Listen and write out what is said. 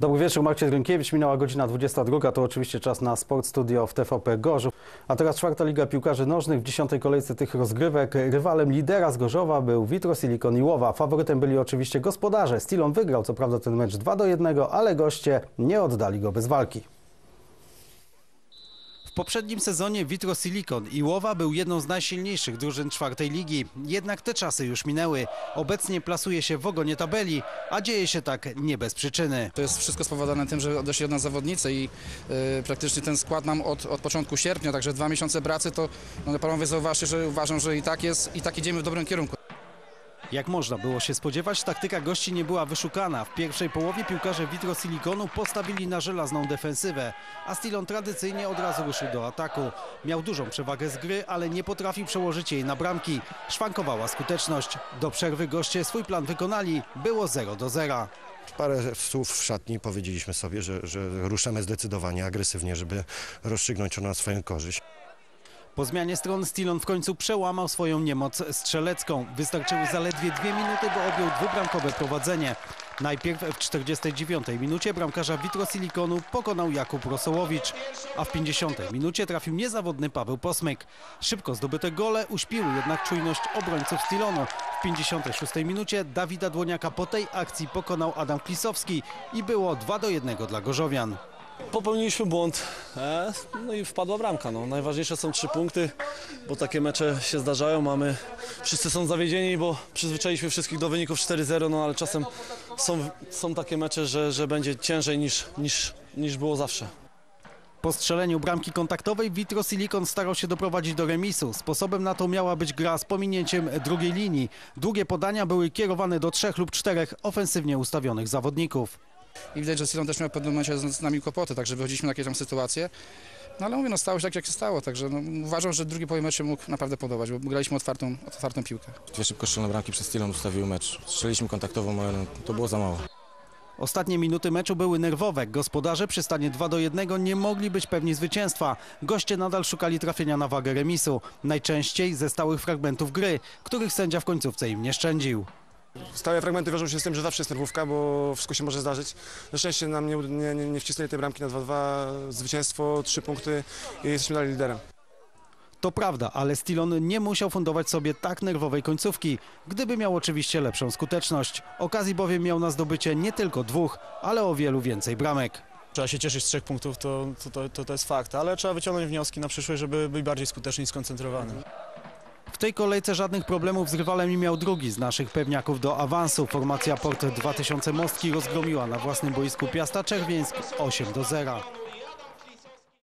Dobry wieczór, Marcin Rynkiewicz. Minęła godzina 22. To oczywiście czas na Sport Studio w TVP Gorzów. A teraz czwarta Liga Piłkarzy Nożnych. W dziesiątej kolejce tych rozgrywek rywalem lidera z Gorzowa był Vitro Silicon Iłowa. Faworytem byli oczywiście gospodarze. Stilon wygrał co prawda ten mecz 2 do 1, ale goście nie oddali go bez walki. Poprzednim sezonie Vitro Silicon Iłowa był jedną z najsilniejszych drużyn czwartej ligi. Jednak te czasy już minęły. Obecnie plasuje się w ogonie tabeli, a dzieje się tak nie bez przyczyny. To jest wszystko spowodowane tym, że odeszli od nas zawodnicy i y, praktycznie ten skład mam od, od początku sierpnia, także dwa miesiące pracy to no, panowie zauważcie, że uważam, że i tak jest i tak idziemy w dobrym kierunku. Jak można było się spodziewać, taktyka gości nie była wyszukana. W pierwszej połowie piłkarze Vitro Siliconu postawili na żelazną defensywę, a Stilon tradycyjnie od razu ruszył do ataku. Miał dużą przewagę z gry, ale nie potrafił przełożyć jej na bramki. Szwankowała skuteczność. Do przerwy goście swój plan wykonali. Było 0 do 0. Parę słów w szatni powiedzieliśmy sobie, że, że ruszamy zdecydowanie, agresywnie, żeby rozstrzygnąć to na swoją korzyść. Po zmianie stron Stilon w końcu przełamał swoją niemoc strzelecką. Wystarczyły zaledwie dwie minuty, bo objął dwubramkowe prowadzenie. Najpierw w 49 minucie bramkarza Vitro Siliconu pokonał Jakub Rosołowicz, a w 50 minucie trafił niezawodny Paweł Posmyk. Szybko zdobyte gole uśpiły jednak czujność obrońców Stilonu. W 56 minucie Dawida Dłoniaka po tej akcji pokonał Adam Klisowski i było 2 do 1 dla Gorzowian. Popełniliśmy błąd, e, no i wpadła bramka. No. Najważniejsze są trzy punkty, bo takie mecze się zdarzają. Mamy, wszyscy są zawiedzieni, bo przyzwyczailiśmy wszystkich do wyników 4-0, no ale czasem są, są takie mecze, że, że będzie ciężej niż, niż, niż było zawsze. Po strzeleniu bramki kontaktowej Vitro Silicon starał się doprowadzić do remisu. Sposobem na to miała być gra z pominięciem drugiej linii. Długie podania były kierowane do trzech lub czterech ofensywnie ustawionych zawodników. I widać, że Silon też miał w pewnym momencie z, z nami kłopoty, także wychodziliśmy na jakieś tam sytuacje. No ale mówię, no stało się tak, jak się stało, także no, uważam, że drugi połowie meczu mógł naprawdę podobać, bo graliśmy otwartą, otwartą piłkę. Dwie szybko strzelone bramki przez Stilon ustawiły mecz. Strzeliśmy kontaktową, ale no, to było za mało. Ostatnie minuty meczu były nerwowe. Gospodarze przy stanie 2 do 1 nie mogli być pewni zwycięstwa. Goście nadal szukali trafienia na wagę remisu. Najczęściej ze stałych fragmentów gry, których sędzia w końcówce im nie szczędził. Stałe fragmenty wiążą się z tym, że zawsze jest nerwówka, bo wszystko się może zdarzyć. Na szczęście nam nie, nie, nie, wcisnęli tej bramki na 2-2, zwycięstwo, trzy punkty i jesteśmy dalej liderem. To prawda, ale Stilon nie musiał fundować sobie tak nerwowej końcówki, gdyby miał oczywiście lepszą skuteczność. Okazji bowiem miał na zdobycie nie tylko dwóch, ale o wielu więcej bramek. Trzeba się cieszyć z trzech punktów, to, to, to, to jest fakt, ale trzeba wyciągnąć wnioski na przyszłość, żeby być bardziej skuteczni i skoncentrowani. W tej kolejce żadnych problemów z rywalem nie miał drugi z naszych pewniaków do awansu. Formacja Port 2000 Mostki rozgromiła na własnym boisku Piasta Czerwieńsk 8 do 0.